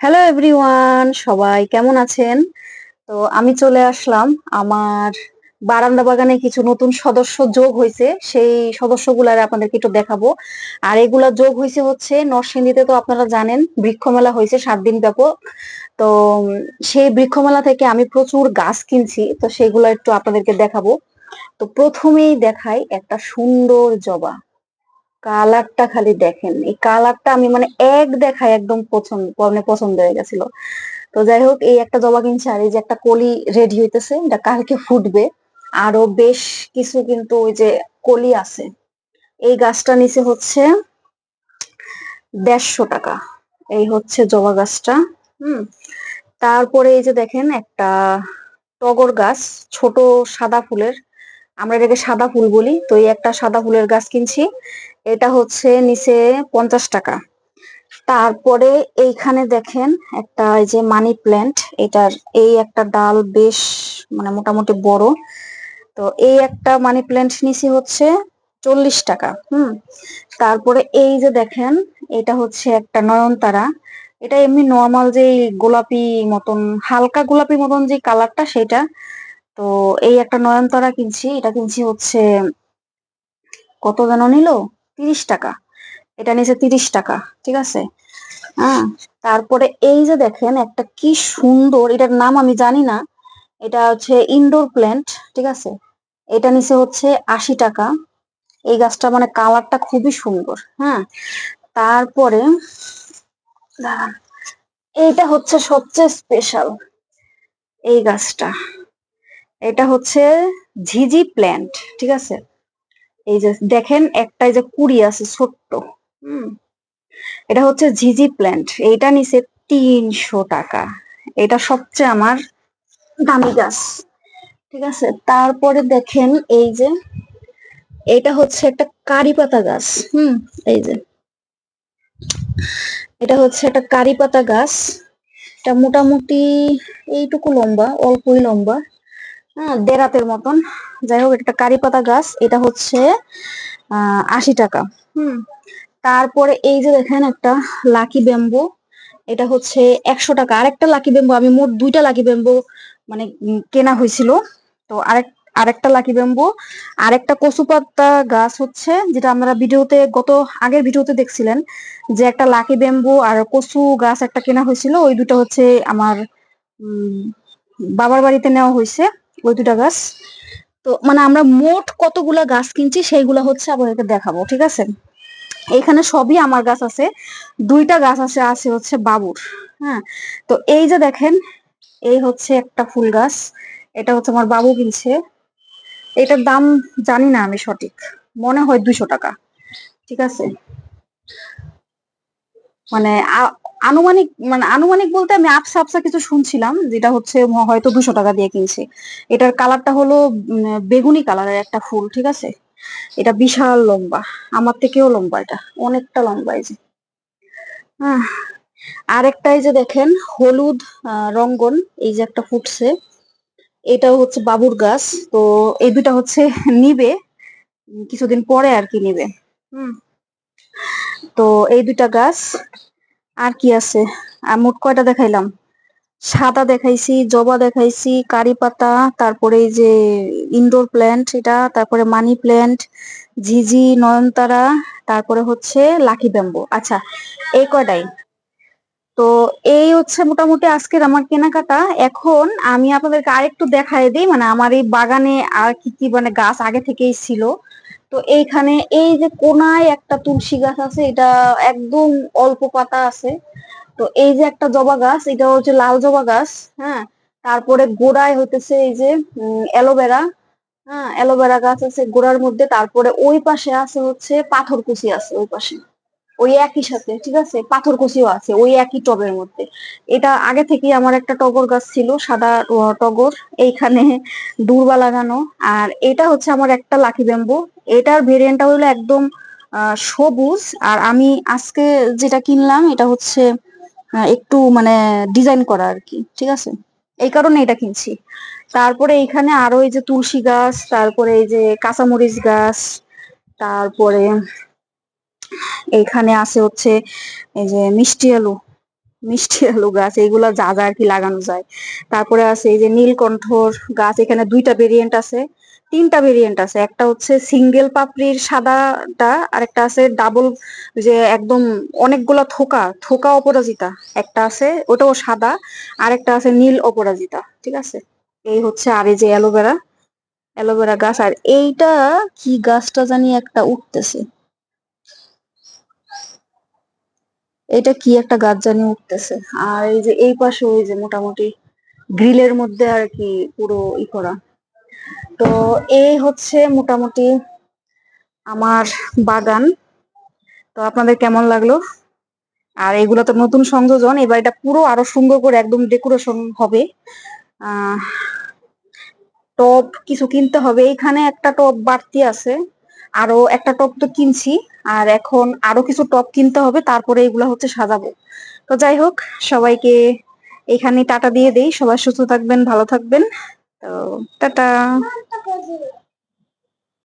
Hello everyone সবাই কেমন আছেন? তো আমি চলে আসলাম। আমার বারান্দা বাগানে কিছু নতুন সদস্য যোগ হয়েছে। সেই সদস্যগুলার আপনাদেরকে একটু দেখাবো। আর এগুলা যোগ হয়েছে হচ্ছে নরসিংদীতে তো আপনারা জানেন, বৃক্ষমেলা হয়েছে সাত দিন ব্যাপক। তো সেই বৃক্ষমেলা থেকে আমি প্রচুর গাছ কিনছি। তো সেগুলো একটু আপনাদেরকে দেখাবো। তো প্রথমেই দেখাই একটা সুন্দর জবা। কালারটা খালি দেখেন। এই কালারটা আমি মানে এক দেখায় একদম পছন্দ মানে পছন্দ হয়ে গেছিল। তো যাই হোক, এই একটা জবা কিনছি আর এই যে একটা কলি রেডি হইতেছে, এটা কালকে ফুটবে। আরও বেশ কিছু কিন্তু ওই যে কলি আছে। এই গাছটা নিচে হচ্ছে দেড়শো টাকা। এই হচ্ছে জবা গাছটা, হুম। তারপরে এই যে দেখেন, একটা টগর গাছ, ছোট সাদা ফুলের। আমরা এটাকে সাদা ফুল বলি। তো এই একটা সাদা ফুলের গাছ কিনছি। এটা হচ্ছে নিচে পঞ্চাশ টাকা। তারপরে এইখানে দেখেন একটা এই যে মানি প্ল্যান্ট এটার এই একটা ডাল বেশ মানে মোটামুটি বড়। তো এই একটা মানি প্ল্যান্ট নিচে হচ্ছে চল্লিশ টাকা, হুম। তারপরে এই যে দেখেন, এটা হচ্ছে একটা নয়নতারা। এটা এমনি নর্মাল যে গোলাপি মতন, হালকা গোলাপি মতন যে কালারটা সেটা। তো এই একটা নয়নতারা কিনছি, এটা কিনছি হচ্ছে কত যেন নিল? তিরিশ টাকা। এটা নিচে তিরিশ টাকা, ঠিক আছে? হ্যাঁ তারপরে এই যে দেখেন, একটা কি সুন্দর, এটার নাম আমি জানি না, এটা হচ্ছে ইনডোর প্ল্যান্ট ঠিক আছে? এটা নিচে হচ্ছে আশি টাকা। এই গাছটা মানে কালারটা খুবই সুন্দর হ্যাঁ? তারপরে এইটা হচ্ছে সবচেয়ে স্পেশাল এই গাছটা। এটা হচ্ছে ঝিঝি প্ল্যান্ট ঠিক আছে? এই যে দেখেন একটা এই যে কুড়ি আছে ছোট্ট, হুম, এটা হচ্ছে ঝিঝি প্ল্যান্ট এইটা নিচে তিনশো টাকা। এটা সবচেয়ে আমার দামি গাছ, ঠিক আছে? তারপরে দেখেন এই যে, এটা হচ্ছে একটা কারি পাতা গাছ, হুম, এই যে। এটা হচ্ছে একটা কারি পাতা গাছ, এটা মোটামুটি এইটুকু লম্বা, অল্পই লম্বা। দেরাতের মতন। যাই হোক, একটা কারি পাতা গাছ, এটা হচ্ছে আশি টাকা। হুম। তারপরে এই যে দেখেন একটা লাকি ব্যাম্বো, এটা হচ্ছে একশো টাকা। আরেকটা লাকি ব্যাম্বো, আমি মোট দুইটা লাকি ব্যাম্বো মানে কেনা হয়েছিল। তো আরেক, আরেকটা লাকি ব্যাম্বো, আরেকটা কচু পাতা গাছ হচ্ছে, যেটা আমরা ভিডিওতে, গত, আগের ভিডিওতে দেখছিলেন, যে একটা লাকি ব্যাম্বু আর কচু গাছ একটা কেনা হয়েছিল, ওই দুটো হচ্ছে আমার বাবার বাড়িতে নেওয়া হয়েছে। ওই দুটা গাছ। তো মানে আমরা মোট কতগুলা গাছ কিনছি সেইগুলা হচ্ছে আপনাদেরকে দেখাবো, ঠিক আছে? এইখানে সবই আমার গাছ আছে। দুইটা গাছ আছে আছে হচ্ছে বাবুর হ্যাঁ? তো এই যে দেখেন, এই হচ্ছে একটা ফুল গাছ। এটা হচ্ছে আমার বাবু কিনছে। এটার দাম জানি না আমি সঠিক। মনে হয় দুইশো টাকা, ঠিক আছে? মানে আনুমানিক মানে আনুমানিক বলতে আমি আপসা আপসা কিছু শুনছিলাম যেটা হচ্ছে হয়তো দুশো টাকা দিয়ে কিনছি। এটার কালারটা হলো বেগুনি কালারের একটা ফুল ঠিক আছে? এটা বিশাল লম্বা আমার থেকেও লম্বা এটা অনেকটা লম্বা এই যে। আহ, আরেকটা এই যে দেখেন হলুদ রঙ্গন এই যে একটা ফুটছে। এটাও হচ্ছে বাবুর গাছ তো এই দুটা হচ্ছে নিবে কিছুদিন পরে আর কি নিবে। হুম। তো এই দুটা গাছ আর কি আছে? আর মোট কয়টা দেখাইলাম? সাদা দেখাইছি, জবা দেখাইছি, কারি পাতা, তারপরে এই যে ইনডোর প্ল্যান্ট এটা, তারপরে মানি প্ল্যান্ট ঝিঝি, নয়নতারা, তারপরে হচ্ছে লাকি ব্যাম্বো আচ্ছা এই কয়টাই? তো এই হচ্ছে মোটামুটি আজকের আমার কেনাকাটা। এখন আমি আপনাদেরকে আরেকটু দেখায় দিই মানে আমার এই বাগানে আর কি কি মানে গাছ আগে থেকেই ছিল। তো এইখানে এই যে কোনায় একটা তুলসী গাছ আছে, এটা একদম অল্প পাতা আছে। তো এই যে একটা জবা গাছ, এটা হচ্ছে লাল জবা গাছ হ্যাঁ? তারপরে গোড়ায় হইতেছে এই যে অ্যালোভেরা হ্যাঁ? অ্যালোভেরা গাছ আছে গোড়ার মধ্যে। তারপরে ওই পাশে আছে হচ্ছে পাথরকুচি আছে, ওই পাশে। ওই একই সাথে, ঠিক আছে? পাথরকুচিও আছে, ওই একই টবের মধ্যে। এটা আগে থেকেই আমার একটা টগর গাছ ছিল, সাদা টগর। এইখানে দূর্বা লাগানো। আর এটা হচ্ছে আমার একটা লাকি ব্যাম্বু। এটার ভেরিয়েন্টটা হলো একদম সবুজ। আর আমি আজকে যেটা কিনলাম, এটা হচ্ছে একটু মানে ডিজাইন করা আর কি, ঠিক আছে? এই কারণে এটা কিনছি। তারপরে এখানে আরও এই যে তুলসী গাছ, তারপরে এই যে কাঁচামরিচ গাছ, তারপরে এইখানে আছে হচ্ছে এই যে মিষ্টি আলু মিষ্টি আলু গাছ, এইগুলা যা যা আর কি লাগানো যায়। তারপরে আছে এই যে নীলকণ্ঠর গাছ, এখানে দুইটা ভেরিয়েন্ট আছে, তিনটা ভেরিয়েন্ট আছে। একটা হচ্ছে সিঙ্গেল পাপড়ির সাদাটা আর একটা আছে ডাবল যে একদম অনেকগুলা থোকা থোকা অপরাজিতা। একটা আছে, ওটাও সাদা আর একটা আছে নীল অপরাজিতা, ঠিক আছে? এই হচ্ছে আর এই যে অ্যালোভেরা অ্যালোভেরা গাছ। আর এইটা কি গাছটা জানি একটা উঠতেছে। এটা কি একটা গাছ জানি উঠতেছে। আর এই যে এই পাশে ওই যে মোটামুটি গ্রিলের মধ্যে আর কি পুরো ই করা। তো এই হচ্ছে মোটামুটি আমার বাগান। তো আপনাদের কেমন লাগল? আর এগুলো তো নতুন সংযোজন, এবার এটা পুরো আরও সুন্দর করে একদম ডেকোরেশন হবে। টব কিছু কিনতে হবে। এখানে একটা টব বাড়তি আছে। আরও একটা টব তো কিনছি। আর এখন আরও কিছু টপ কিনতে হবে, তারপরে এগুলো হচ্ছে সাজাবো। তো যাই হোক, সবাইকে এখানে টাটা দিয়ে দেই। সবাই সুস্থ থাকবেন, ভালো থাকবেন। তো টাটা।